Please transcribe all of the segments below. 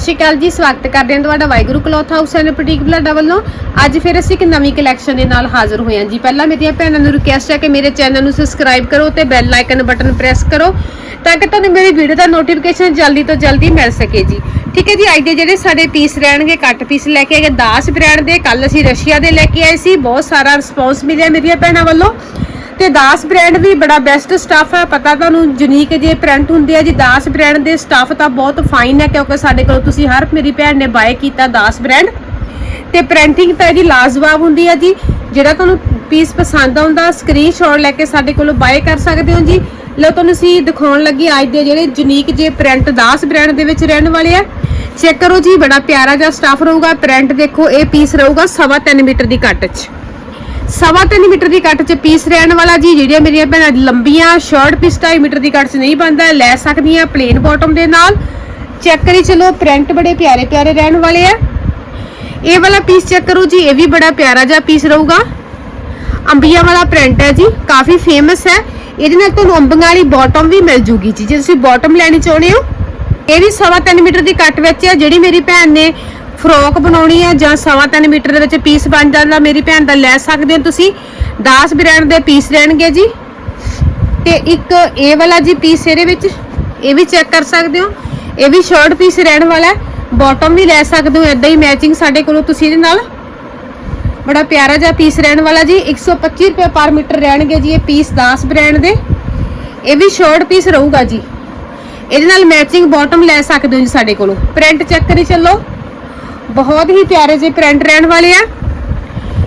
ਸਤਿ ਸ਼੍ਰੀ ਅਕਾਲ ਜੀ, ਸਵਾਗਤ ਕਰਦੇ ਹਾਂ ਤੁਹਾਡਾ Waheguru cloth house and boutique Balada ਵੱਲੋਂ। ਅੱਜ ਫਿਰ ਅਸੀਂ ਇੱਕ ਨਵੀਂ ਕਲੈਕਸ਼ਨ ਦੇ ਨਾਲ ਹਾਜ਼ਰ ਹੋਏ ਹਾਂ ਜੀ। ਪਹਿਲਾਂ ਮੇਰੀਆਂ ਭੈਣਾਂ ਨੂੰ ਰਿਕੁਐਸਟ ਹੈ ਕਿ ਮੇਰੇ ਚੈਨਲ ਨੂੰ ਸਬਸਕ੍ਰਾਈਬ ਕਰੋ ਤੇ ਬੈਲ ਆਈਕਨ ਬਟਨ ਪ੍ਰੈਸ ਕਰੋ ਤਾਂ ਕਿ ਤੁਹਾਨੂੰ ਮੇਰੀ ਵੀਡੀਓ ਦਾ ਨੋਟੀਫਿਕੇਸ਼ਨ ਜਲਦੀ ਤੋਂ ਜਲਦੀ ਮਿਲ ਸਕੇ ਜੀ। ਠੀਕ ਹੈ ਜੀ, ਅੱਜ ਦੇ ਜਿਹੜੇ ਸਾਡੇ ਪੀਸ ਰਹਿਣਗੇ ਕੱਟ ਪੀਸ ਲੈ ਕੇ ਆਏ 10 ਬ੍ਰਾਂਡ ਦੇ ਕੱਲ ਅਸੀਂ ਰਸ਼ੀਆ ਦੇ ਲੈ ਕੇ ਆਏ ਸੀ। ਬਹੁਤ ਸਾਰਾ ਰਿਸਪੌਂਸ ਮਿਲਿਆ ਮੇਰੀਆਂ ਭੈਣਾਂ ਵੱਲੋਂ। ਤੇ ਦਾਸ ਬ੍ਰਾਂਡ ਵੀ ਬੜਾ ਬੈਸਟ ਸਟੱਫ ਹੈ। ਪਤਾ ਤੁਹਾਨੂੰ ਯੂਨੀਕ ਜੇ ਪ੍ਰਿੰਟ ਹੁੰਦੇ ਆ ਜੀ। ਦਾਸ ਬ੍ਰਾਂਡ ਦੇ ਸਟੱਫ ਤਾਂ ਬਹੁਤ ਫਾਈਨ ਹੈ ਕਿਉਂਕਿ ਸਾਡੇ ਕੋਲ ਤੁਸੀਂ ਹਰ ਮੇਰੀ ਭੈਣ ਨੇ ਬਾਏ ਕੀਤਾ ਦਾਸ ਬ੍ਰਾਂਡ ਤੇ ਪ੍ਰਿੰਟਿੰਗ ਤਾਂ ਇਹਦੀ ਲਾਜਵਾਬ ਹੁੰਦੀ ਹੈ ਜੀ। ਜਿਹੜਾ ਤੁਹਾਨੂੰ ਪੀਸ ਪਸੰਦ ਆਉਂਦਾ ਸਕਰੀਨਸ਼ਾਟ ਲੈ ਕੇ ਸਾਡੇ ਕੋਲੋਂ ਬਾਏ ਕਰ ਸਕਦੇ ਹੋ ਜੀ। ਲਓ ਤੁਹਾਨੂੰ ਅਸੀਂ ਦਿਖਾਉਣ ਲੱਗੀ ਅੱਜ ਦੇ ਜਿਹੜੇ ਯੂਨੀਕ ਜੇ ਪ੍ਰਿੰਟ ਦਾਸ ਬ੍ਰਾਂਡ ਦੇ ਵਿੱਚ ਰਹਿਣ ਵਾਲੇ ਆ। ਚੈੱਕ ਕਰੋ ਜੀ, ਬੜਾ ਪਿਆਰਾ ਜਿਹਾ ਸਟਾਫ ਰਹੂਗਾ। ਪ੍ਰਿੰਟ ਦੇਖੋ, ਇਹ ਪੀਸ ਰਹੂਗਾ 3.5 ਮੀਟਰ ਦੀ ਕੱਟ 'ਚ। ਸਵਾ ਤਿੰਨ ਮੀਟਰ ਦੀ ਕੱਟ 'ਚ ਪੀਸ ਰਹਿਣ ਵਾਲਾ ਜੀ, ਜਿਹੜੀਆਂ ਮੇਰੀਆਂ ਭੈਣਾਂ ਲੰਬੀਆਂ ਸ਼ਾਰਟ ਪੀਸ 2.5 ਮੀਟਰ ਦੀ ਕੱਟ 'ਚ ਨਹੀਂ ਬਣਦਾ, ਲੈ ਸਕਦੀਆਂ ਪਲੇਨ ਬਾਟਮ ਦੇ ਨਾਲ। ਚੈੱਕ ਕਰੀ ਚਲੋ ਪ੍ਰਿੰਟ ਬੜੇ ਪਿਆਰੇ ਪਿਆਰੇ ਰਹਿਣ ਵਾਲੇ ਆ। ਇਹ ਵਾਲਾ ਪੀਸ ਚੈੱਕ ਕਰੋ ਜੀ, ਇਹ ਵੀ ਬੜਾ ਪਿਆਰਾ ਜਿਹਾ ਪੀਸ ਰਹੂਗਾ। ਅੰਬੀਆਂ ਵਾਲਾ ਪ੍ਰਿੰਟ ਹੈ ਜੀ, ਕਾਫੀ ਫੇਮਸ ਹੈ। ਇਹਦੇ ਨਾਲ ਤੁਹਾਨੂੰ ਅੰਬੀਆਂ ਵਾਲੀ ਬਾਟਮ ਵੀ ਮਿਲ ਜੂਗੀ ਜੀ, ਜੇ ਤੁਸੀਂ ਬਾਟਮ ਲੈਣੀ ਚਾਹੁੰਦੇ ਹੋ। ਇਹ ਵੀ ਸਵਾ ਤਿੰਨ ਮੀਟਰ ਦੀ ਕੱਟ ਵਿੱਚ ਹੈ ਜਿਹੜੀ ਮੇਰੀ ਭੈਣ ਨੇ ਫਰੋਕ ਬਣਾਉਣੀ ਆ ਜਾਂ ਸਵਾ ਤਿੰਨ ਮੀਟਰ ਦੇ ਵਿੱਚ ਪੀਸ ਬਣ ਜਾਂਦਾ, ਮੇਰੀ ਭੈਣ ਦਾ ਲੈ ਸਕਦੇ ਹੋ ਤੁਸੀਂ। 10 ਬ੍ਰਾਂਡ ਦੇ ਪੀਸ ਰਹਿਣਗੇ ਜੀ। ਤੇ ਇੱਕ ਇਹ ਵਾਲਾ ਜੀ ਪੀਸ ਇਹਦੇ ਵਿੱਚ, ਇਹ ਵੀ ਚੈੱਕ ਕਰ ਸਕਦੇ ਹੋ। ਇਹ ਵੀ ਸ਼ਾਰਟ ਪੀਸ ਰਹਿਣ ਵਾਲਾ ਹੈ। ਬਾਟਮ ਵੀ ਲੈ ਸਕਦੇ ਹੋ ਇਦਾਂ ਹੀ ਮੈਚਿੰਗ ਸਾਡੇ ਕੋਲੋਂ ਤੁਸੀਂ ਇਹਦੇ ਨਾਲ। ਬੜਾ ਪਿਆਰਾ ਜਿਹਾ ਪੀਸ ਰਹਿਣ ਵਾਲਾ ਜੀ 125 ਰੁਪਏ ਪਰ ਮੀਟਰ ਰਹਿਣਗੇ ਜੀ ਇਹ ਪੀਸ 10 ਬ੍ਰਾਂਡ ਦੇ। ਇਹ ਵੀ ਸ਼ਾਰਟ ਪੀਸ ਰਹੂਗਾ ਜੀ। ਇਹਦੇ ਨਾਲ ਮੈਚਿੰਗ ਬਾਟਮ ਲੈ ਸਕਦੇ ਹੋ ਜੀ ਸਾਡੇ ਕੋਲੋਂ। ਪ੍ਰਿੰਟ ਚੈੱਕ ਕਰੀ ਚੱਲੋ। ਬਹੁਤ ਹੀ ਪਿਆਰੇ ਜਿਹੇ ਪ੍ਰਿੰਟ ਰਹਿਣ ਵਾਲੇ ਆ।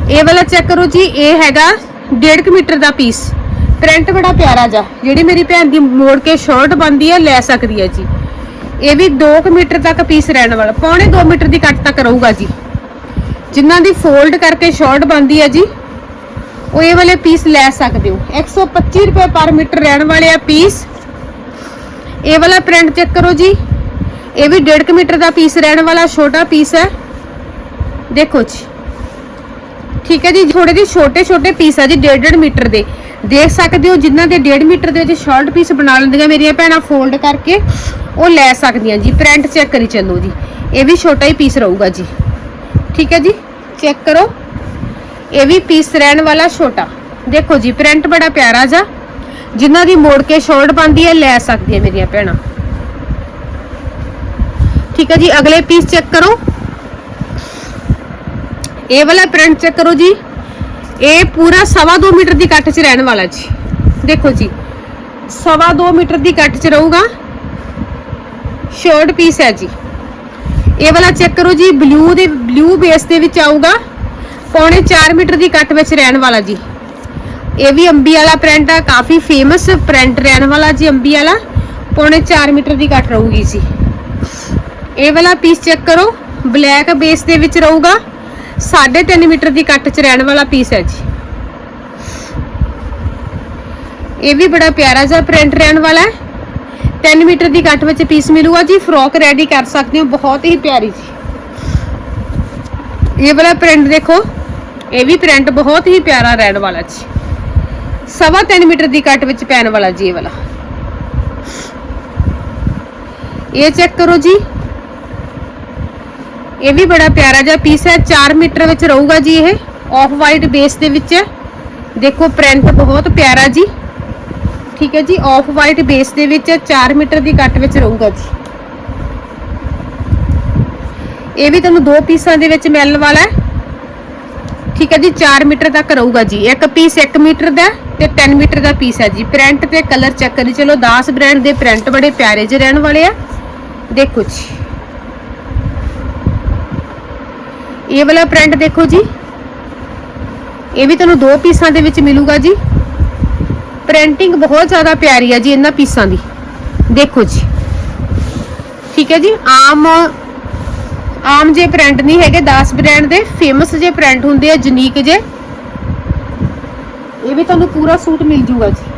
ਇਹ ਵਾਲਾ ਚੈੱਕ ਕਰੋ ਜੀ, ਇਹ ਹੈਗਾ 1.5 ਮੀਟਰ ਦਾ ਪੀਸ ਪ੍ਰਿੰਟ ਬੜਾ ਪਿਆਰਾ ਜਿਹਾ। ਜਿਹੜੀ ਮੇਰੀ ਭੈਣ ਦੀ ਮੋੜ ਕੇ ਸ਼ਰਟ ਬੰਦੀ ਆ, ਲੈ ਸਕਦੀ ਹੈ ਜੀ। ਇਹ ਵੀ 2 ਮੀਟਰ ਤੱਕ ਪੀਸ ਰਹਿਣ ਵਾਲਾ। ਪੌਣੇ 2 ਮੀਟਰ ਦੀ ਕੱਟ ਤੱਕ ਰਹੂਗਾ ਜੀ। ਜਿਨ੍ਹਾਂ ਦੀ ਫੋਲਡ ਕਰਕੇ ਸ਼ਾਰਟ ਬੰਦੀ ਆ ਜੀ, ਉਹ ਇਹ ਵਾਲੇ ਪੀਸ ਲੈ ਸਕਦੇ ਹੋ। 125 ਰੁਪਏ ਪਰ ਮੀਟਰ ਰਹਿਣ ਵਾਲੇ ਆ ਪੀਸ ਇਹ ਵਾਲਾ ਪ੍ਰਿੰਟ ਚੈੱਕ ਕਰੋ ਜੀ। ਇਹ ਵੀ 1.5 ਮੀਟਰ ਦਾ ਪੀਸ ਰਹਿਣ ਵਾਲਾ, ਛੋਟਾ ਪੀਸ ਹੈ। ਦੇਖੋ ਜੀ। ਠੀਕ ਹੈ ਜੀ ਥੋੜੇ ਜਿਹੇ ਛੋਟੇ ਛੋਟੇ ਪੀਸ ਆ ਜੀ 1.5 ਮੀਟਰ ਦੇ। ਦੇਖ ਸਕਦੇ ਹੋ ਜਿਨ੍ਹਾਂ ਦੇ 1.5 ਮੀਟਰ ਦੇ ਵਿੱਚ ਸ਼ਾਰਟ ਪੀਸ ਬਣਾ ਲੈਂਦੀਆਂ ਮੇਰੀਆਂ ਭੈਣਾਂ ਫੋਲਡ ਕਰਕੇ ਉਹ ਲੈ ਸਕਦੀਆਂ ਜੀ। ਪ੍ਰਿੰਟ ਚੈੱਕ ਕਰੀ ਚੱਲੋ ਜੀ। ਇਹ ਵੀ ਛੋਟਾ ਹੀ ਪੀਸ ਰਹੂਗਾ ਜੀ। ਠੀਕ ਹੈ ਜੀ ਚੈੱਕ ਕਰੋ। ਇਹ ਵੀ ਪੀਸ ਰਹਿਣ ਵਾਲਾ ਛੋਟਾ। ਦੇਖੋ ਜੀ ਪ੍ਰਿੰਟ ਬੜਾ ਪਿਆਰਾ ਜਾ ਜਿਨ੍ਹਾਂ ਦੀ ਮੋੜ ਕੇ ਸ਼ਾਰਟ ਪਾਉਂਦੀ ਹੈ, ਲੈ ਸਕਦੀਆਂ ਮੇਰੀਆਂ ਭੈਣਾਂ। ਠੀਕ ਹੈ ਜੀ, ਅਗਲੇ ਪੀਸ ਚੈੱਕ ਕਰੋ। ਇਹ ਵਾਲਾ ਪ੍ਰਿੰਟ ਚੈੱਕ ਕਰੋ ਜੀ। ਇਹ ਪੂਰਾ ਸਵਾ 2 ਮੀਟਰ ਦੀ ਕੱਟ 'ਚ ਰਹਿਣ ਵਾਲਾ ਜੀ। ਦੇਖੋ ਜੀ, ਸਵਾ 2 ਮੀਟਰ ਦੀ ਕੱਟ 'ਚ ਰਹੂਗਾ। ਸ਼ਾਰਟ ਪੀਸ ਹੈ ਜੀ। ਇਹ ਵਾਲਾ ਚੈੱਕ ਕਰੋ ਜੀ ਬਲੂ ਦੇ ਬਲੂ ਬੇਸ ਦੇ ਵਿੱਚ ਆਊਗਾ। ਪੌਣੇ 4 ਮੀਟਰ ਦੀ ਕੱਟ ਵਿੱਚ ਰਹਿਣ ਵਾਲਾ ਜੀ। ਇਹ ਵੀ ਅੰਬੀ ਵਾਲਾ ਪ੍ਰਿੰਟ ਆ, ਕਾਫੀ ਫੇਮਸ ਪ੍ਰਿੰਟ ਰਹਿਣ ਵਾਲਾ ਜੀ ਅੰਬੀ ਵਾਲਾ। ਪੌਣੇ 4 ਮੀਟਰ ਦੀ ਕੱਟ ਰਹੂਗੀ ਜੀ। ਇਹ ਵਾਲਾ ਪੀਸ ਚੈੱਕ ਕਰੋ। ਬਲੈਕ ਬੇਸ ਦੇ ਵਿੱਚ ਰਹੂਗਾ। 3.5 ਮੀਟਰ ਦੀ ਕੱਟ 'ਚ ਰਹਿਣ ਵਾਲਾ ਪੀਸ ਹੈ ਜੀ। ਇਹ ਵੀ ਬੜਾ ਪਿਆਰਾ ਜਿਹਾ ਪ੍ਰਿੰਟ ਰਹਿਣ ਵਾਲਾ ਹੈ। 3 ਮੀਟਰ ਦੀ ਕੱਟ ਵਿੱਚ ਪੀਸ ਮਿਲੂਗਾ ਜੀ। ਫਰੋਕ ਰੈਡੀ ਕਰ ਸਕਦੇ ਹੋ। ਬਹੁਤ ਹੀ ਪਿਆਰੀ ਜੀ। ਇਹ ਵਾਲਾ ਪ੍ਰਿੰਟ ਦੇਖੋ। ਇਹ ਵੀ ਪ੍ਰਿੰਟ ਬਹੁਤ ਹੀ ਪਿਆਰਾ ਰਹਿਣ ਵਾਲਾ ਜੀ। ਸਵਾ 3 ਮੀਟਰ ਦੀ ਕੱਟ ਵਿੱਚ ਪੈਣ ਵਾਲਾ ਜੀ ਇਹ ਵਾਲਾ। ਇਹ ਚੈੱਕ ਕਰੋ ਜੀ। ਇਹ ਵੀ ਬੜਾ ਪਿਆਰਾ ਜਿਹਾ ਪੀਸ ਹੈ। 4 ਮੀਟਰ ਵਿੱਚ ਰਹੂਗਾ ਜੀ ਇਹ। ਆਫ ਵਾਈਟ ਬੇਸ ਦੇ ਵਿੱਚ। ਦੇਖੋ ਪ੍ਰਿੰਟ ਬਹੁਤ ਪਿਆਰਾ ਜੀ। ਠੀਕ ਹੈ ਜੀ ਆਫ ਵਾਈਟ ਬੇਸ ਦੇ ਵਿੱਚ 4 ਮੀਟਰ ਦੀ ਕੱਟ ਵਿੱਚ ਰਹੂਗਾ ਜੀ। ਇਹ ਵੀ ਤੁਹਾਨੂੰ ਦੋ ਪੀਸਾਂ ਦੇ ਵਿੱਚ ਮਿਲਣ ਵਾਲਾ ਹੈ। ਠੀਕ ਹੈ ਜੀ 4 ਮੀਟਰ ਤੱਕ ਰਹੂਗਾ ਜੀ। ਇੱਕ ਪੀਸ 1 ਮੀਟਰ ਦਾ ਤੇ 3 ਮੀਟਰ ਦਾ ਪੀਸ ਹੈ ਜੀ। ਪ੍ਰਿੰਟ ਤੇ ਕਲਰ ਚੈੱਕ ਕਰੀ। ਚਲੋ 10 ਬ੍ਰਾਂਡ ਦੇ ਪ੍ਰਿੰਟ ਬੜੇ ਪਿਆਰੇ ਜਿਹੇ ਰਹਿਣ ਵਾਲੇ ਆ। ਦੇਖੋ ਜੀ। ਇਹ ਵਾਲਾ ਪ੍ਰਿੰਟ ਦੇਖੋ ਜੀ। ਇਹ ਵੀ ਤੁਹਾਨੂੰ ਦੋ ਪੀਸਾਂ ਦੇ ਵਿੱਚ ਮਿਲੂਗਾ ਜੀ। ਪ੍ਰਿੰਟਿੰਗ ਬਹੁਤ ਜ਼ਿਆਦਾ ਪਿਆਰੀ ਆ ਜੀ ਇਹਨਾਂ ਪੀਸਾਂ ਦੀ। ਦੇਖੋ ਜੀ। ਠੀਕ ਹੈ ਜੀ, ਆਮ ਆਮ ਜੇ ਪ੍ਰਿੰਟ ਨਹੀਂ ਹੈਗੇ 10 ਬ੍ਰਾਂਡ ਦੇ ਫੇਮਸ ਜੇ ਪ੍ਰਿੰਟ ਹੁੰਦੇ ਆ ਯੂਨੀਕ ਜੇ। ਇਹ ਵੀ ਤੁਹਾਨੂੰ ਪੂਰਾ ਸੂਟ ਮਿਲ ਜੂਗਾ ਜੀ।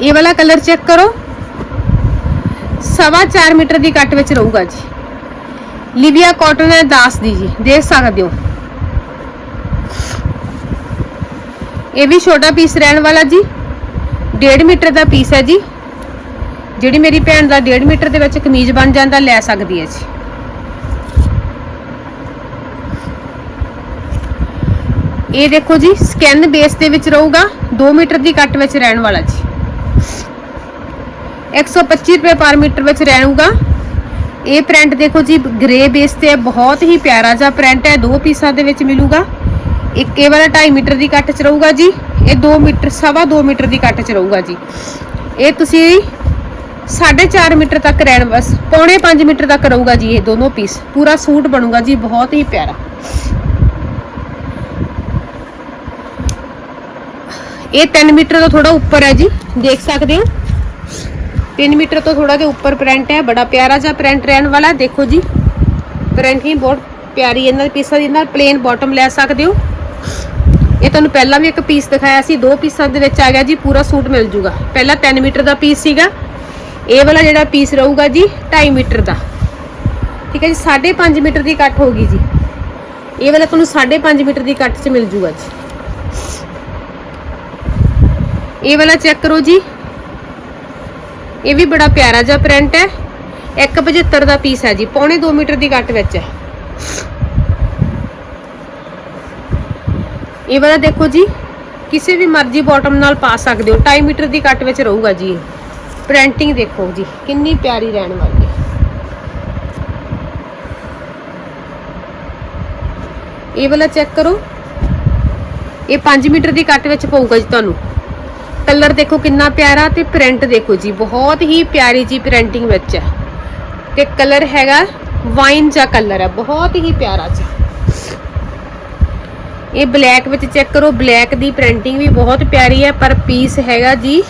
ਇਹ ਵਾਲਾ ਕਲਰ ਚੈੱਕ ਕਰੋ। ਸਵਾ 4 ਮੀਟਰ ਦੀ ਕੱਟ ਵਿੱਚ ਰਹੂਗਾ ਜੀ। ਲਿਵੀਆ ਕਾਟਨ ਹੈ 10 ਦੀ ਜੀ। ਦੇਖ ਸਕਦੇ ਹੋ। ਇਹ ਵੀ ਛੋਟਾ ਪੀਸ ਰਹਿਣ ਵਾਲਾ ਜੀ। 1.5 ਮੀਟਰ ਦਾ ਪੀਸ ਹੈ ਜੀ। ਜਿਹੜੀ ਮੇਰੀ ਭੈਣ ਦਾ 1.5 ਮੀਟਰ ਦੇ ਵਿੱਚ ਕਮੀਜ਼ ਬਣ ਜਾਂਦਾ, ਲੈ ਸਕਦੀ ਹੈ ਜੀ। ਇਹ ਦੇਖੋ ਜੀ ਸਕਿਨ ਬੇਸ ਦੇ ਵਿੱਚ ਰਹੂਗਾ 2 ਮੀਟਰ ਦੀ ਕੱਟ ਵਿੱਚ ਰਹਿਣ ਵਾਲਾ ਜੀ। 125 ਰੁਪਏ ਪਰ ਮੀਟਰ ਵਿੱਚ ਰਹੂਗਾ ਇਹ ਪ੍ਰਿੰਟ ਦੇਖੋ ਜੀ ਗ੍ਰੇ ਬੇਸ ਤੇ ਹੈ, ਬਹੁਤ ਹੀ ਪਿਆਰਾ ਜਿਹਾ ਪ੍ਰਿੰਟ ਹੈ, ਦੋ ਪੀਸਾਂ ਦੇ ਵਿੱਚ ਮਿਲੂਗਾ। ਇੱਕ ਇਹ ਵਾਲਾ 2.5 ਮੀਟਰ ਦੀ ਕੱਟ ਚ ਰਹੂਗਾ ਜੀ, ਇਹ 2 ਮੀਟਰ, ਸਵਾ 2 ਮੀਟਰ ਦੀ ਕੱਟ ਚ ਰਹੂਗਾ ਜੀ। ਇਹ ਤੁਸੀਂ 4.5 ਮੀਟਰ ਤੱਕ ਰਹਿਣ ਬਸ ਪੌਣੇ 5 ਮੀਟਰ ਤੱਕ ਰਹੂਗਾ ਜੀ ਇਹ ਦੋਨੋਂ ਪੀਸ ਪੂਰਾ ਸੂਟ ਬਣੂਗਾ ਜੀ, ਬਹੁਤ ਹੀ ਪਿਆਰਾ। ਇਹ 3 ਮੀਟਰ ਤੋਂ ਥੋੜਾ ਉੱਪਰ ਹੈ ਜੀ, ਦੇਖ ਸਕਦੇ ਹੋ। 3 ਮੀਟਰ ਤੋਂ ਥੋੜਾ ਜਿਹਾ ਉੱਪਰ ਪ੍ਰਿੰਟ ਹੈ, ਬੜਾ ਪਿਆਰਾ ਜਿਹਾ ਪ੍ਰਿੰਟ ਰਹਿਣ ਵਾਲਾ ਹੈ। ਦੇਖੋ ਜੀ। ਪ੍ਰਿੰਟ ਹੀ ਬਹੁਤ ਪਿਆਰੀ ਇਹਨਾਂ ਦੇ ਪੀਸਾਂ ਦੀ ਇਹਨਾਂ ਪਲੇਨ ਬਾਟਮ ਲੈ ਸਕਦੇ ਹੋ। ਇਹ ਤੁਹਾਨੂੰ ਪਹਿਲਾਂ ਵੀ ਇੱਕ ਪੀਸ ਦਿਖਾਇਆ ਸੀ, ਦੋ ਪੀਸਾਂ ਦੇ ਵਿੱਚ ਆ ਗਿਆ ਜੀ, ਪੂਰਾ ਸੂਟ ਮਿਲ ਜੂਗਾ। ਪਹਿਲਾਂ 3 ਮੀਟਰ ਦਾ ਪੀਸ ਸੀਗਾ। ਇਹ ਵਾਲਾ ਜਿਹੜਾ ਪੀਸ ਰਹੂਗਾ ਜੀ 2.5 ਮੀਟਰ ਦਾ। ਠੀਕ ਹੈ ਜੀ 5.5 ਮੀਟਰ ਦੀ ਕੱਟ ਹੋਗੀ ਜੀ। ਇਹ ਵਾਲਾ ਤੁਹਾਨੂੰ 5.5 ਮੀਟਰ ਦੀ ਕੱਟ 'ਚ ਮਿਲ ਜੂਗਾ ਜੀ। ਇਹ ਵਾਲਾ ਚੈੱਕ ਕਰੋ ਜੀ। ਇਹ ਵੀ ਬੜਾ ਪਿਆਰਾ ਜਿਹਾ ਪ੍ਰਿੰਟ ਹੈ। 175 ਦਾ ਪੀਸ ਹੈ ਜੀ, ਪੌਣੇ 2 ਮੀਟਰ ਦੀ ਕੱਟ ਵਿੱਚ ਹੈ। ਇਹ ਵਾਲਾ ਦੇਖੋ ਜੀ, ਕਿਸੇ ਵੀ ਮਰਜ਼ੀ ਬਾਟਮ ਨਾਲ ਪਾ ਸਕਦੇ ਹੋ 2.5 ਮੀਟਰ ਦੀ ਕੱਟ ਵਿੱਚ ਰਹੂਗਾ ਜੀ ਪ੍ਰਿੰਟਿੰਗ ਦੇਖੋ ਜੀ, ਕਿੰਨੀ ਪਿਆਰੀ ਰਹਿਣ ਵਾਲੀ ਹੈ। ਇਹ ਵਾਲਾ ਚੈੱਕ ਕਰੋ। ਇਹ 5 ਮੀਟਰ ਦੀ ਕੱਟ ਵਿੱਚ ਪਊਗਾ ਜੀ ਤੁਹਾਨੂੰ। ਕਲਰ ਦੇਖੋ ਕਿੰਨਾ ਪਿਆਰਾ ਤੇ ਪ੍ਰਿੰਟ ਦੇਖੋ ਜੀ, ਬਹੁਤ ਹੀ ਪਿਆਰੀ ਜੀ ਪ੍ਰਿੰਟਿੰਗ ਵਿੱਚ ਹੈ। ਤੇ ਕਲਰ ਹੈਗਾ ਵਾਈਨ ਜਿਹਾ ਕਲਰ ਹੈ, ਬਹੁਤ ਹੀ ਪਿਆਰਾ ਜੀ। ਇਹ ਬਲੈਕ ਵਿੱਚ ਚੈੱਕ ਕਰੋ, ਬਲੈਕ ਦੀ ਪ੍ਰਿੰਟਿੰਗ ਵੀ ਬਹੁਤ ਪਿਆਰੀ ਹੈ, ਪਰ ਪੀਸ ਹੈਗਾ ਜੀ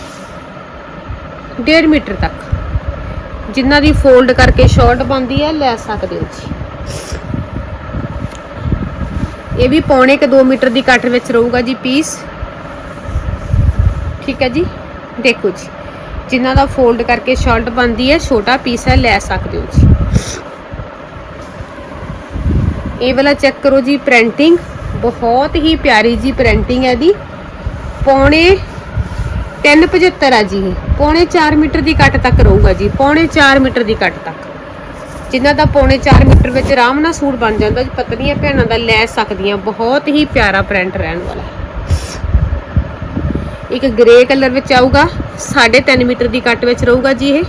1.5 ਮੀਟਰ ਤੱਕ। ਜਿਨ੍ਹਾਂ ਦੀ ਫੋਲਡ ਕਰਕੇ ਸ਼ਾਰਟ ਬਣਦੀ ਹੈ, ਲੈ ਸਕਦੇ ਹੋ ਜੀ। ਇਹ ਵੀ ਪੌਣੇ ਕ 2 ਮੀਟਰ ਦੀ ਕੱਟ ਵਿੱਚ ਰਹੂਗਾ ਜੀ ਪੀਸ। ਠੀਕ ਹੈ ਜੀ? ਦੇਖੋ ਜੀ, ਜਿਨ੍ਹਾਂ ਦਾ ਫੋਲਡ ਕਰਕੇ ਸ਼ਰਟ ਬਣਦੀ ਹੈ, ਛੋਟਾ ਪੀਸ ਹੈ, ਲੈ ਸਕਦੇ ਹੋ ਜੀ। ਇਹ ਵਾਲਾ ਚੈੱਕ ਕਰੋ ਜੀ ਪ੍ਰਿੰਟਿੰਗ ਬਹੁਤ ਹੀ ਪਿਆਰੀ ਜੀ ਪ੍ਰਿੰਟਿੰਗ ਹੈ ਦੀ ਪੌਣੇ 375 ਆ ਜੀ ਪੌਣੇ 4 ਮੀਟਰ ਦੀ ਕੱਟ ਤੱਕ ਰਹੂਗਾ ਜੀ। ਪੌਣੇ 4 ਮੀਟਰ ਦੀ ਕੱਟ ਤੱਕ। ਜਿਨ੍ਹਾਂ ਦਾ ਪੌਣੇ 4 ਮੀਟਰ ਵਿੱਚ ਆਰਾਮ ਨਾਲ ਸੂਟ ਬਣ ਜਾਂਦਾ ਜੀ, ਪਤਲੀਆਂ ਭੈਣਾਂ ਦਾ ਲੈ ਸਕਦੀਆਂ। ਬਹੁਤ ਹੀ ਪਿਆਰਾ ਪ੍ਰਿੰਟ ਰਹਿਣ ਵਾਲਾ ਇੱਕ ਗ੍ਰੇ ਕਲਰ ਵਿੱਚ ਆਊਗਾ 3.5 ਮੀਟਰ ਦੀ ਕੱਟ ਵਿੱਚ ਰਹੂਗਾ ਜੀ ਇਹ।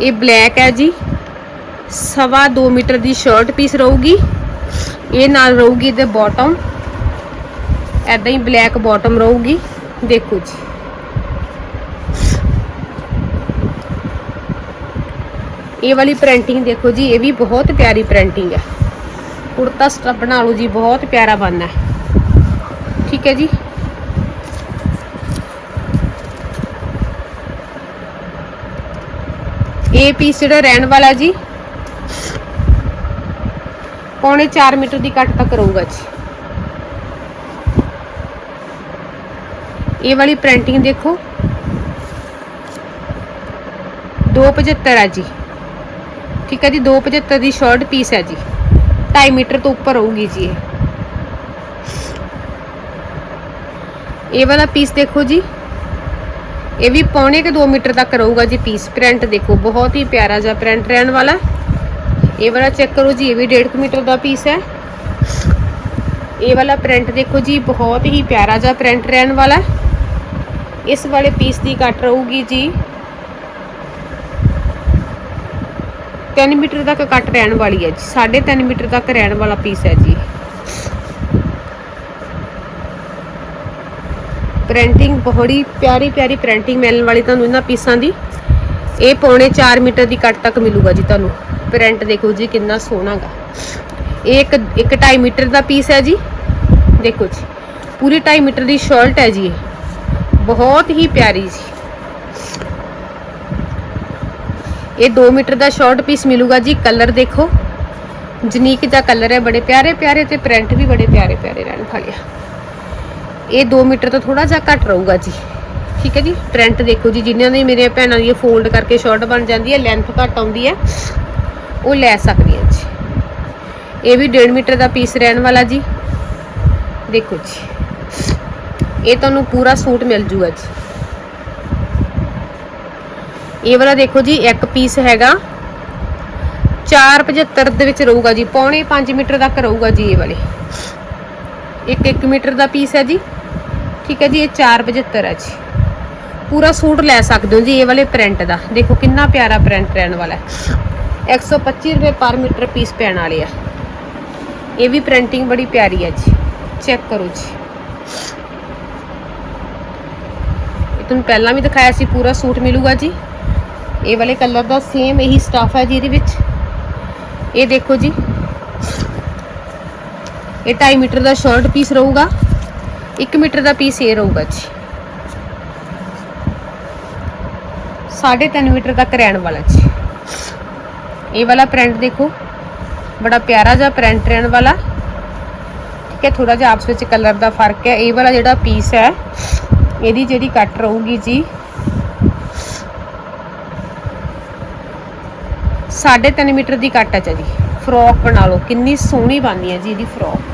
ਇਹ ਬਲੈਕ ਹੈ ਜੀ, ਸਵਾ 2 ਮੀਟਰ ਦੀ ਸ਼ਰਟ ਪੀਸ ਰਹੂਗੀ। ਇਹ ਨਾਲ ਰਹੂਗੀ ਇਹਦੇ ਬਾਟਮ ਐਦਾਂ ਹੀ ਬਲੈਕ ਬਾਟਮ ਰਹੂਗੀ, ਦੇਖੋ ਜੀ। ਇਹ ਵਾਲੀ ਪ੍ਰਿੰਟਿੰਗ ਦੇਖੋ ਜੀ, ਇਹ ਵੀ ਬਹੁਤ ਪਿਆਰੀ ਪ੍ਰਿੰਟਿੰਗ ਹੈ। ਕੁੜਤਾ ਸਟੱਫ ਬਣਾ ਲਓ ਜੀ, ਬਹੁਤ ਪਿਆਰਾ ਬਣਨਾ ਹੈ। ਠੀਕ ਹੈ ਜੀ? ਇਹ ਪੀਸ ਜਿਹੜਾ ਰਹਿਣ ਵਾਲਾ ਜੀ, ਪੌਣੇ 4 ਮੀਟਰ ਦੀ ਕੱਟ ਤੱਕ ਰਹੂਗਾ ਜੀ। ਇਹ ਵਾਲੀ ਪ੍ਰਿੰਟਿੰਗ ਦੇਖੋ। 275 ਹੈ ਜੀ। ਠੀਕ ਹੈ ਜੀ 275 ਦੀ ਸ਼ਰਟ ਪੀਸ ਹੈ ਜੀ। 2.5 ਮੀਟਰ ਤੋਂ ਉੱਪਰ ਹੋਊਗੀ ਜੀ ਇਹ। ਇਹ ਵਾਲਾ ਪੀਸ ਦੇਖੋ ਜੀ। ਇਹ ਵੀ ਪੌਣੇ ਕੇ 2 ਮੀਟਰ ਤੱਕ ਰਹੂਗਾ ਜੀ ਪੀਸ ਪ੍ਰਿੰਟ ਦੇਖੋ, ਬਹੁਤ ਹੀ ਪਿਆਰਾ ਜਿਹਾ ਪ੍ਰਿੰਟ ਰਹਿਣ ਵਾਲਾ। ਇਹ ਵਾਲਾ ਚੈੱਕ ਕਰੋ ਜੀ, ਇਹ ਵੀ 1.5 ਮੀਟਰ ਦਾ ਪੀਸ ਹੈ। ਇਹ ਵਾਲਾ ਪ੍ਰਿੰਟ ਦੇਖੋ ਜੀ, ਬਹੁਤ ਹੀ ਪਿਆਰਾ ਜਿਹਾ ਪ੍ਰਿੰਟ ਰਹਿਣ ਵਾਲਾ ਇਸ ਵਾਲੇ ਪੀਸ ਦੀ ਕੱਟ ਰਹੂਗੀ ਜੀ। 3 ਮੀਟਰ ਤੱਕ ਕੱਟ ਰਹਿਣ ਵਾਲੀ ਹੈ ਜੀ 3.5 ਮੀਟਰ ਤੱਕ ਰਹਿਣ ਵਾਲਾ ਪੀਸ ਹੈ ਜੀ ਪ੍ਰਿੰਟਿੰਗ ਬੜੀ ਪਿਆਰੀ ਪਿਆਰੀ ਪ੍ਰਿੰਟਿੰਗ ਮਿਲਣ ਵਾਲੀ ਤੁਹਾਨੂੰ ਇਹਨਾਂ ਪੀਸਾਂ ਦੀ। ਇਹ ਪੌਣੇ 4 ਮੀਟਰ ਦੀ ਕੱਟ ਤੱਕ ਮਿਲੂਗਾ ਜੀ ਤੁਹਾਨੂੰ। ਪ੍ਰਿੰਟ ਦੇਖੋ ਜੀ ਕਿੰਨਾ ਸੋਹਣਾਗਾ। ਇਹ ਇੱਕ ਇੱਕ 2.5 ਮੀਟਰ ਦਾ ਪੀਸ ਹੈ ਜੀ। ਦੇਖੋ ਜੀ, ਪੂਰੀ 2.5 ਮੀਟਰ ਦੀ ਸ਼ਰਟ ਹੈ ਜੀ ਇਹ। ਬਹੁਤ ਹੀ ਪਿਆਰੀ ਜੀ। ਇਹ 2 ਮੀਟਰ ਦਾ ਸ਼ਾਰਟ ਪੀਸ ਮਿਲੂਗਾ ਜੀ। ਕਲਰ ਦੇਖੋ। ਜਨੀਕ ਦਾ ਕਲਰ ਹੈ, ਬੜੇ ਪਿਆਰੇ ਪਿਆਰੇ ਤੇ ਪ੍ਰਿੰਟ ਵੀ ਬੜੇ ਪਿਆਰੇ ਪਿਆਰੇ ਰਹਿਣ ਵਾਲੇ ਆ। ਇਹ 2 ਮੀਟਰ ਤੋਂ ਥੋੜਾ ਜਿਹਾ ਘੱਟ ਰਹੂਗਾ ਜੀ। ਠੀਕ ਹੈ ਜੀ? ਪ੍ਰਿੰਟ ਦੇਖੋ ਜੀ, ਜਿਨ੍ਹਾਂ ਦੀ ਮੇਰੀਆਂ ਭੈਣਾਂ ਦੀ ਫੋਲਡ ਕਰਕੇ ਸ਼ਾਰਟ ਬਣ ਜਾਂਦੀ ਹੈ ਲੈਂਥ ਘੱਟ ਆਉਂਦੀ ਹੈ, ਉਹ ਲੈ ਸਕਦੀਆਂ ਜੀ। ਇਹ ਵੀ 1.5 ਮੀਟਰ ਦਾ ਪੀਸ ਰਹਿਣ ਵਾਲਾ ਜੀ। ਦੇਖੋ ਜੀ। ਇਹ ਤੁਹਾਨੂੰ ਪੂਰਾ ਸੂਟ ਮਿਲ ਜੂਗਾ ਜੀ। ਇਹ ਵਾਲਾ ਦੇਖੋ ਜੀ, ਇੱਕ ਪੀਸ ਹੈਗਾ। 475 ਦੇ ਵਿੱਚ ਰਹੂਗਾ ਜੀ, ਪੌਣੇ 5 ਮੀਟਰ ਤੱਕ ਰਹੂਗਾ ਜੀ ਇਹ ਵਾਲੇ। ਇੱਕ 1 ਮੀਟਰ ਦਾ ਪੀਸ ਹੈ ਜੀ। ਠੀਕ ਹੈ ਜੀ, ਇਹ 475 ਹੈ ਜੀ। ਪੂਰਾ ਸੂਟ ਲੈ ਸਕਦੇ ਹੋ ਜੀ, ਇਹ ਵਾਲੇ ਪ੍ਰਿੰਟ ਦਾ। ਦੇਖੋ ਕਿੰਨਾ ਪਿਆਰਾ ਪ੍ਰਿੰਟ ਰਹਿਣ ਵਾਲਾ ਹੈ। 125 ਰੁਪਏ ਪਰ ਮੀਟਰ ਪੀਸ ਪੈਣ ਵਾਲੇ ਆ। ਇਹ ਵੀ ਪ੍ਰਿੰਟਿੰਗ ਬੜੀ ਪਿਆਰੀ ਹੈ ਜੀ। ਚੈੱਕ ਕਰੋ ਜੀ। ਇਹ ਤੁਹਾਨੂੰ ਪਹਿਲਾਂ ਵੀ ਦਿਖਾਇਆ ਸੀ, ਪੂਰਾ ਸੂਟ ਮਿਲੂਗਾ ਜੀ। ਇਹ ਵਾਲੇ ਕਲਰ ਦਾ ਸੇਮ ਇਹੀ ਸਟਾਫ ਹੈ ਜੀ ਇਹਦੇ ਵਿੱਚ। ਇਹ ਦੇਖੋ ਜੀ। ਇਹ 2.5 ਮੀਟਰ ਦਾ ਸ਼ਾਰਟ ਪੀਸ ਰਹੂਗਾ। 1 ਮੀਟਰ ਦਾ ਪੀਸ ਇਹ ਰਹੂਗਾ ਜੀ। 3.5 ਮੀਟਰ ਤੱਕ ਰਹਿਣ ਵਾਲਾ ਜੀ। ਇਹ ਵਾਲਾ ਪ੍ਰਿੰਟ ਦੇਖੋ। ਬੜਾ ਪਿਆਰਾ ਜਿਹਾ ਪ੍ਰਿੰਟ ਰਹਿਣ ਵਾਲਾ। ਠੀਕ ਹੈ ਥੋੜਾ ਜਿਹਾ ਆਪਸ ਵਿੱਚ ਕਲਰ ਦਾ ਫ਼ਰਕ ਹੈ। ਇਹ ਵਾਲਾ ਜਿਹੜਾ ਪੀਸ ਹੈ, ਇਹਦੀ ਜਿਹੜੀ ਕੱਟ ਰਹੂਗੀ ਜੀ 3.5 ਮੀਟਰ ਦੀ ਕੱਟ ਹੈ ਜੀ। ਫਰੋਕ ਬਣਾ ਲਓ। ਕਿੰਨੀ ਸੋਹਣੀ ਬਣਦੀ ਹੈ ਜੀ ਇਹਦੀ ਫਰੋਕ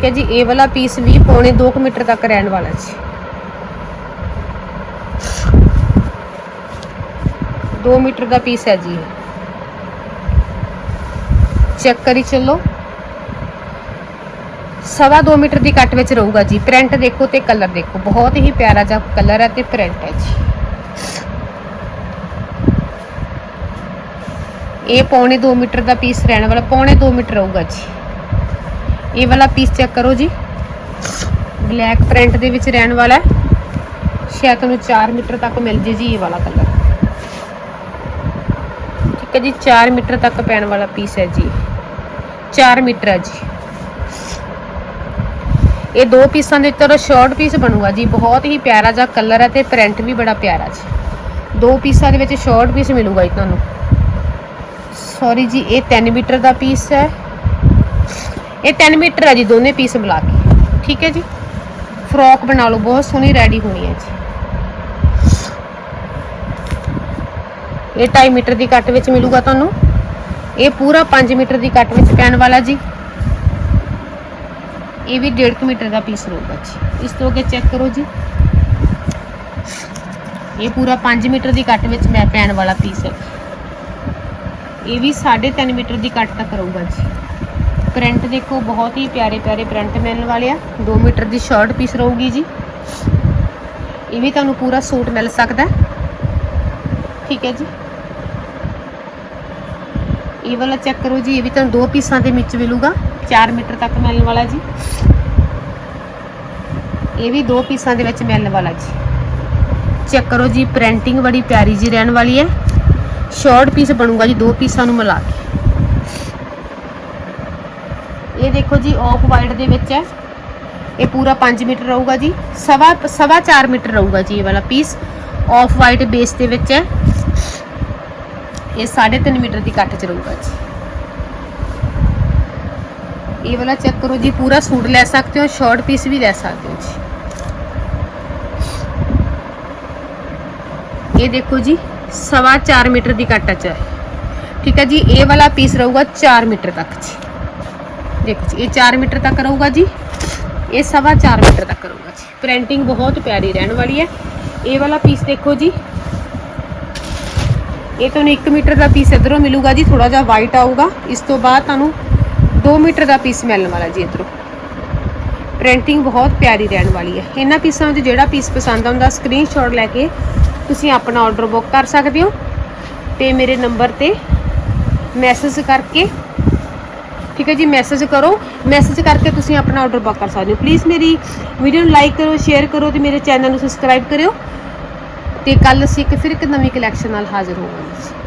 ਠੀਕ ਹੈ ਜੀ, ਇਹ ਵਾਲਾ ਪੀਸ ਵੀ ਪੌਣੇ 2 ਮੀਟਰ ਤੱਕ ਰਹਿਣ ਵਾਲਾ ਜੀ। 2 ਮੀਟਰ ਦਾ ਪੀਸ ਹੈ ਜੀ ਚੈੱਕ ਕਰੀ ਚੱਲੋ। ਸਵਾ 2 ਮੀਟਰ ਦੀ ਕੱਟ ਵਿੱਚ ਰਹੂਗਾ ਜੀ। ਪ੍ਰਿੰਟ ਦੇਖੋ ਤੇ ਕਲਰ ਦੇਖੋ। ਬਹੁਤ ਹੀ ਪਿਆਰਾ ਜਿਹਾ ਕਲਰ ਹੈ ਤੇ ਪ੍ਰਿੰਟ ਹੈ ਜੀ। ਇਹ ਪੌਣੇ 2 ਮੀਟਰ ਦਾ ਪੀਸ ਰਹਿਣ ਵਾਲਾ, ਪੌਣੇ 2 ਮੀਟਰ ਰਹੂਗਾ ਜੀ। ਇਹ ਵਾਲਾ ਪੀਸ ਚੈੱਕ ਕਰੋ ਜੀ। ਬਲੈਕ ਪ੍ਰਿੰਟ ਦੇ ਵਿੱਚ ਰਹਿਣ ਵਾਲਾ ਹੈ। ਸ਼ਾਇਦ ਤੁਹਾਨੂੰ 4 ਮੀਟਰ ਤੱਕ ਮਿਲ ਜੇ ਜੀ ਇਹ ਵਾਲਾ ਕਲਰ ਠੀਕ ਹੈ ਜੀ 4 ਮੀਟਰ ਤੱਕ ਪੈਣ ਵਾਲਾ ਪੀਸ ਹੈ ਜੀ। 4 ਮੀਟਰ ਹੈ ਜੀ। ਇਹ ਦੋ ਪੀਸਾਂ ਦੇ ਉੱਤੇ ਸ਼ਾਰਟ ਪੀਸ ਬਣੂਗਾ ਜੀ। ਬਹੁਤ ਹੀ ਪਿਆਰਾ ਜਿਹਾ ਕਲਰ ਹੈ ਤੇ ਪ੍ਰਿੰਟ ਵੀ ਬੜਾ ਪਿਆਰਾ ਜੀ। ਦੋ ਪੀਸਾਂ ਦੇ ਵਿੱਚ ਸ਼ਾਰਟ ਪੀਸ ਮਿਲੂਗਾ ਜੀ ਤੁਹਾਨੂੰ। ਸੌਰੀ ਜੀ, ਇਹ 3 ਮੀਟਰ ਦਾ ਪੀਸ ਹੈ। ਇਹ 3 ਮੀਟਰ ਹੈ ਜੀ, ਦੋਨੇ ਪੀਸ ਮਿਲਾ ਕੇ। ਠੀਕ ਹੈ ਜੀ? ਫਰੋਕ ਬਣਾ ਲਓ, ਬਹੁਤ ਸੋਹਣੀ ਰੈਡੀ ਹੋਣੀ ਹੈ ਜੀ। ਇਹ 2.5 ਮੀਟਰ ਦੀ ਕੱਟ ਵਿੱਚ ਮਿਲੂਗਾ ਤੁਹਾਨੂੰ। ਇਹ ਪੂਰਾ 5 ਮੀਟਰ ਦੀ ਕੱਟ ਵਿੱਚ ਪੈਣ ਵਾਲਾ ਜੀ। ਇਹ ਵੀ 1.5 ਮੀਟਰ ਦਾ ਪੀਸ ਰਹੂਗਾ ਜੀ। ਇਸ ਤੋਂ ਅੱਗੇ ਚੈੱਕ ਕਰੋ ਜੀ। ਇਹ ਪੂਰਾ 5 ਮੀਟਰ ਦੀ ਕੱਟ ਵਿੱਚ ਮੈਂ ਪੈਣ ਵਾਲਾ ਪੀਸ ਹੈ। ਇਹ ਵੀ 3.5 ਮੀਟਰ ਦੀ ਕੱਟ ਤੱਕ ਰਹੂਗਾ ਜੀ। ਪ੍ਰਿੰਟ ਦੇਖੋ, ਬਹੁਤ ਹੀ ਪਿਆਰੇ ਪਿਆਰੇ ਪ੍ਰਿੰਟ ਮਿਲਣ ਵਾਲੇ ਆ। 2 ਮੀਟਰ ਦੀ ਸ਼ਾਰਟ ਪੀਸ ਰਹੂਗੀ ਜੀ। ਇਹ ਵੀ ਤੁਹਾਨੂੰ ਪੂਰਾ ਸੂਟ ਮਿਲ ਸਕਦਾ ਠੀਕ ਹੈ ਜੀ। ਇਹ ਵਾਲਾ ਚੈੱਕ ਕਰੋ ਜੀ, ਇਹ ਵੀ ਤੁਹਾਨੂੰ ਦੋ ਪੀਸਾਂ ਦੇ ਵਿੱਚ ਮਿਲੂਗਾ। 4 ਮੀਟਰ ਤੱਕ ਮਿਲਣ ਵਾਲਾ ਜੀ। ਇਹ ਵੀ ਦੋ ਪੀਸਾਂ ਦੇ ਵਿੱਚ ਮਿਲਣ ਵਾਲਾ ਜੀ। ਚੈੱਕ ਕਰੋ ਜੀ, ਪ੍ਰਿੰਟਿੰਗ ਬੜੀ ਪਿਆਰੀ ਜੀ ਰਹਿਣ ਵਾਲੀ ਹੈ। ਸ਼ਾਰਟ ਪੀਸ ਬਣੂਗਾ ਜੀ, ਦੋ ਪੀਸਾਂ ਨੂੰ ਮਿਲਾ ਕੇ। ਇਹ ਦੇਖੋ ਜੀ ਆਫ ਵਾਈਟ ਦੇ ਵਿੱਚ ਹੈ। ਇਹ ਪੂਰਾ 5 ਮੀਟਰ ਰਹੂਗਾ ਜੀ। ਸਵਾ ਸਵਾ 4 ਮੀਟਰ ਰਹੂਗਾ ਜੀ ਇਹ ਵਾਲਾ ਪੀਸ ਆਫ ਵਾਈਟ ਬੇਸ ਦੇ ਵਿੱਚ ਹੈ। ਇਹ 3.5 ਮੀਟਰ ਦੀ ਕੱਟ ਚ ਰਹੂਗਾ ਜੀ। ਇਹ ਵਾਲਾ ਚੈੱਕ ਕਰੋ ਜੀ, ਪੂਰਾ ਸੂਟ ਲੈ ਸਕਦੇ ਹੋ ਸ਼ਾਰਟ ਪੀਸ ਵੀ ਲੈ ਸਕਦੇ ਹੋ ਜੀ। ਇਹ ਦੇਖੋ ਜੀ, ਸਵਾ 4 ਮੀਟਰ ਦੀ ਕੱਟ ਚ ਹੈ। ਠੀਕ ਹੈ ਜੀ, ਇਹ ਵਾਲਾ ਪੀਸ ਰਹੂਗਾ 4 ਮੀਟਰ ਤੱਕ ਜੀ। ਦੇਖੋ ਜੀ, ਇਹ 4 ਮੀਟਰ ਤੱਕ ਰਹੂਗਾ ਜੀ। ਇਹ ਸਵਾ 4 ਮੀਟਰ ਤੱਕ ਰਹੂਗਾ ਜੀ। ਪ੍ਰਿੰਟਿੰਗ ਬਹੁਤ ਪਿਆਰੀ ਰਹਿਣ ਵਾਲੀ ਹੈ। ਇਹ ਵਾਲਾ ਪੀਸ ਦੇਖੋ ਜੀ। ਇਹ ਤੁਹਾਨੂੰ 1 ਮੀਟਰ ਦਾ ਪੀਸ ਇਧਰੋਂ ਮਿਲੂਗਾ ਜੀ ਥੋੜਾ ਜਿਹਾ ਵਾਈਟ ਆਊਗਾ। ਇਸ ਤੋਂ ਬਾਅਦ ਤੁਹਾਨੂੰ 2 ਮੀਟਰ ਦਾ ਪੀਸ ਮਿਲਣ ਵਾਲਾ ਜੀ ਇਧਰੋਂ। ਪ੍ਰਿੰਟਿੰਗ ਬਹੁਤ ਪਿਆਰੀ ਰਹਿਣ ਵਾਲੀ ਹੈ। ਇਹਨਾਂ ਪੀਸਾਂ ਵਿੱਚ ਜਿਹੜਾ ਪੀਸ ਪਸੰਦ ਆਉਂਦਾ ਸਕਰੀਨਸ਼ਾਟ ਲੈ ਕੇ ਤੁਸੀਂ ਆਪਣਾ ਆਰਡਰ ਬੁੱਕ ਕਰ ਸਕਦੇ ਹੋ। ਤੇ ਮੇਰੇ ਨੰਬਰ ਤੇ ਮੈਸੇਜ ਕਰਕੇ ਠੀਕ ਹੈ ਜੀ ਮੈਸੇਜ ਕਰੋ। ਮੈਸੇਜ ਕਰਕੇ ਤੁਸੀਂ ਆਪਣਾ ਆਰਡਰ ਬੁੱਕ ਕਰ ਸਕਦੇ ਹੋ। ਪਲੀਜ਼ ਮੇਰੀ ਵੀਡੀਓ ਨੂੰ ਲਾਈਕ ਕਰੋ ਸ਼ੇਅਰ ਕਰੋ ਤੇ ਮੇਰੇ ਚੈਨਲ ਨੂੰ ਸਬਸਕ੍ਰਾਈਬ ਕਰਿਓ। ਤੇ ਕੱਲ ਅਸੀਂ ਇੱਕ ਫਿਰ ਇੱਕ ਨਵੀਂ ਕਲੈਕਸ਼ਨ ਨਾਲ ਹਾਜ਼ਰ ਹੋਵਾਂਗੇ।